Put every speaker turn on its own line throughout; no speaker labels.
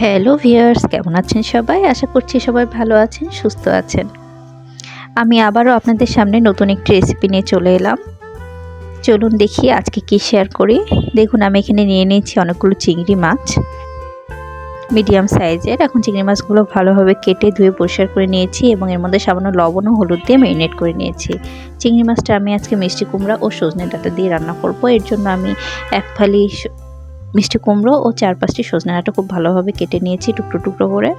Hello viewers কেমন আছেন সবাই? আশা করছি সবাই ভালো আছেন, সুস্থ আছেন। আমি আবারও আপনাদের সামনে নতুন একটি রেসিপি নিয়ে চলে এলাম। চলুন দেখি আজকে কি শেয়ার করি। দেখুন, আমি এখানে নিয়ে নিয়েছি অনেকগুলো চিংড়ি মাছ। মিডিয়াম সাইজের এখন চিংড়ি মাছগুলো ভালোভাবে কেটে ধুয়ে পরিষ্কার করে নিয়েছি এবং এর মধ্যে সামান্য লবণ ও হলুদ দিয়ে ম্যারিনেট করে নিয়েছি। চিংড়ি মাছটা আমি আজকে মিষ্টি কুমড়া ও সজনে ডাটা দিয়ে রান্না করব। এর জন্য আমি এক ফালি মিষ্টি কুমড়ো ও চার পাঁচটি সজনে ডাঁটা খুব ভালোভাবে কেটে নিয়েছি টুকরো টুকরো করে।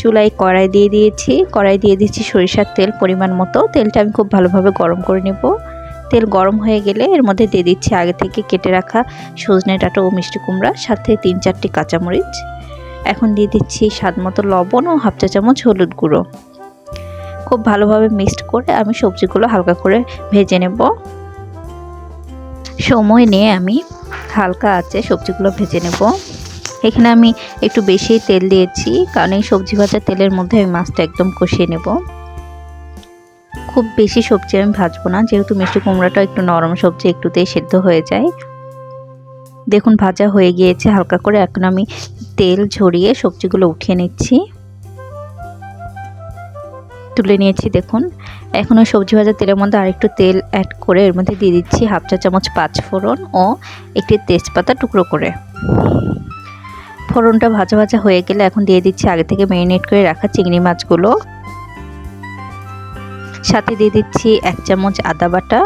চুলায় কড়াই দিয়ে দিয়েছি। কড়াই দিয়ে দিয়েছি সরিষার তেল পরিমাণ মতো। তেলটা আমি খুব ভালোভাবে গরম করে নেব। তেল গরম হয়ে গেলে এর মধ্যে দিয়ে দিচ্ছি আগে থেকে কেটে রাখা সজনে ডাঁটা ও মিষ্টি কুমড়া, সাথে তিন চারটি কাঁচামরিচ। এখন দিয়ে দিচ্ছি স্বাদ মতো লবণ ও হাফ চা চামচ হলুদ গুঁড়ো। খুব ভালোভাবে মিক্সড করে আমি সবজিগুলো হালকা করে ভেজে নেব। সময় নিয়ে আমি হালকা আছে সবজিগুলো ভেজে নেব। এখানে আমি একটু বেশি তেল দিয়েছি, কারণ এই সবজি ভাজা তেলের মধ্যে আমি মাছটা একদম কষিয়ে নেব। খুব বেশি সবজি আমি ভাজবো না, যেহেতু মিষ্টি কুমড়াটা একটু নরম সবজি, একটুতেই সেদ্ধ হয়ে যায়। দেখুন, ভাজা হয়ে গিয়েছে হালকা করে। এখন আমি তেল ঝরিয়ে সবজিগুলো উঠিয়ে নিচ্ছি। তুলে নিয়েছি, দেখুন। এখন ওই সবজি ভাজা তেলের মধ্যে আরেকটু তেল অ্যাড করে এর মধ্যে দিয়ে দিচ্ছি হাফ চা চামচ পাঁচ ফোড়ন ও একটি তেজপাতা টুকরো করে। ফোড়নটা ভাজা ভাজা হয়ে গেলে এখন দিয়ে দিচ্ছি আগে থেকে ম্যারিনেট করে রাখা চিংড়ি মাছগুলো। সাথে দিয়ে দিচ্ছি এক চামচ আদা বাটা,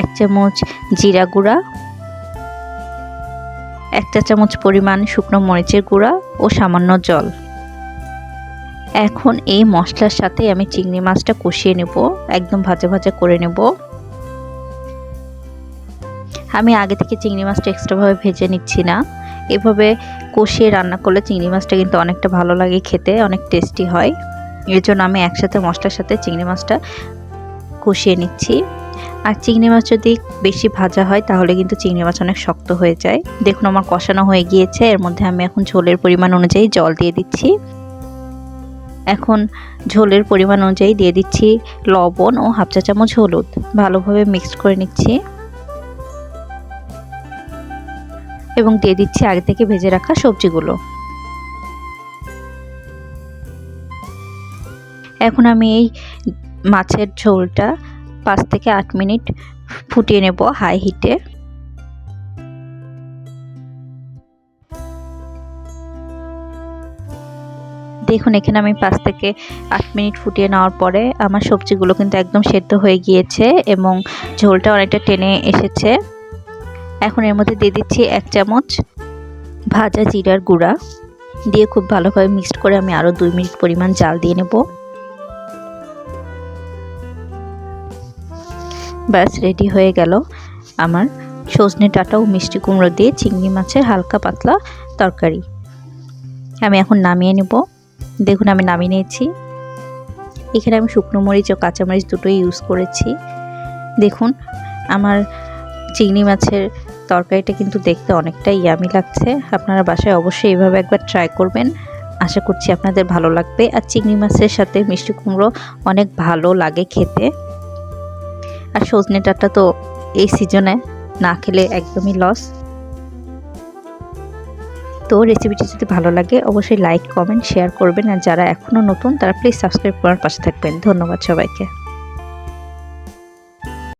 এক চামচ জিরা গুঁড়া, এক চা চামচ পরিমাণ শুকনো মরিচের গুঁড়া ও সামান্য জল। এখন এই মশলার সাথে আমি চিংড়ি মাছটা কষিয়ে নেব, একদম ভাজা ভাজা করে নেব। আমি আগে থেকে চিংড়ি মাছটা এক্সট্রাভাবে ভেজে নিচ্ছি না। এভাবে কষিয়ে রান্না করলে চিংড়ি মাছটা কিন্তু অনেকটা ভালো লাগে খেতে, অনেক টেস্টি হয়। এর জন্য আমি একসাথে মশলার সাথে চিংড়ি মাছটা কষিয়ে নিচ্ছি। আর চিংড়ি মাছ যদি বেশি ভাজা হয়, তাহলে কিন্তু চিংড়ি মাছ অনেক শক্ত হয়ে যায়। দেখুন আমার কষানো হয়ে গিয়েছে, এর মধ্যে আমি এখন ঝোলের পরিমাণ অনুযায়ী জল দিয়ে দিচ্ছি। এখন ঝোলের পরিমাণ অনুযায়ী দিয়ে দিচ্ছি লবণ ও হাফ চা চামচ হলুদ। ভালোভাবে মিক্সড করে নিচ্ছি। এবং দিয়ে দিচ্ছি আগে থেকে ভেজে রাখা সবজিগুলো। এখন আমি এই মাছের ঝোলটা পাঁচ থেকে আট মিনিট ফুটিয়ে নেব হাই হিটে। দেখুন, এখানে আমি পাঁচ থেকে আট মিনিট ফুটিয়ে নেওয়ার পরে আমার সবজিগুলো কিন্তু একদম সেদ্ধ হয়ে গিয়েছে এবং ঝোলটা অনেকটা টেনে এসেছে। এখন এর মধ্যে দিয়ে দিচ্ছি এক চামচ ভাজা জিরার গুঁড়া। দিয়ে খুব ভালোভাবে মিক্সড করে আমি আরও দুই মিনিট পরিমাণ জাল দিয়ে নেব। ব্যাস, রেডি হয়ে গেল আমার সজনে ডাটা ও মিষ্টি কুমড়ো দিয়ে, চিংড়ি মাছের হালকা পাতলা তরকারি। আমি এখন নামিয়ে নেব। দেখুন, আমি নামিয়ে নিয়েছি। এখানে আমি শুকনো মরিচ ও কাঁচামরিচ দুটোই ইউজ করেছি। দেখুন, আমার চিংড়ি মাছের তরকারিটা কিন্তু দেখতে অনেকটাই ইয়ামি লাগছে। আপনারা বাসায় অবশ্যই এভাবে একবার ট্রাই করবেন। আশা করছি আপনাদের ভালো লাগবে। আর চিংড়ি মাছের সাথে মিষ্টি কুমড়ো অনেক ভালো লাগে খেতে। আর সজনে ডাঁটা তো এই সিজনে না খেলে একদমই লস তো রেসিপিটি যদি ভালো লাগে, অবশ্যই লাইক কমেন্ট শেয়ার করবেন। আর যারা এখনও নতুন, তারা প্লিজ সাবস্ক্রাইব করার পাশে থাকবেন। ধন্যবাদ সবাইকে।